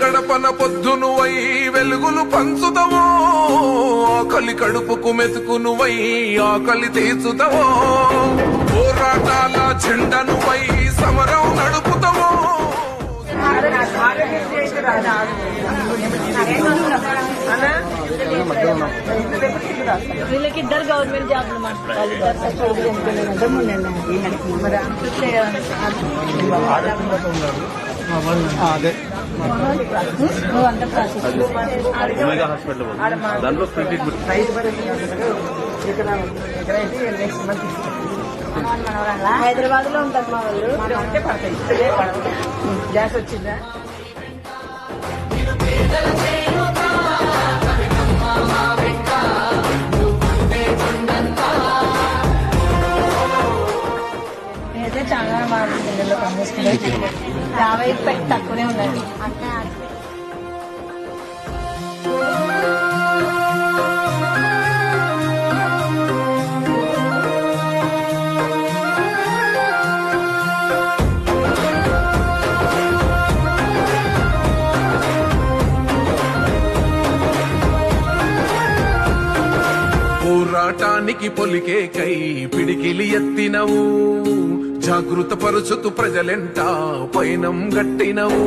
పొద్దునువై వెలుగులు పంచుతవో ఆకలి కడుపుకు మెతుకునువై ఆకలి తీర్చుతవో పోరాటాల చెండనువై సమరం నడుపుతవో వీళ్ళకిద్దరు గవర్నమెంట్ జాబ్లు మాట్లాడాలి. అదే. నువ్వు అంత ప్రాసెస్ ఒమేగా హాస్పిటల్ పోతుంది. దాంట్లో ఫ్రీ ట్రీట్మెంట్ హైదరాబాద్లో ఉంటారు మా వాళ్ళు. గ్యాస్ వచ్చిందా? చాలా పిల్లల్లో యాభై పెట్టి తక్కువనే ఉందండి పోరాటానికి పొలికే కై పిడికిలి ఎత్తినవు. జాగృత పరుచుతూ ప్రజలెంట పైనం గట్టినవు.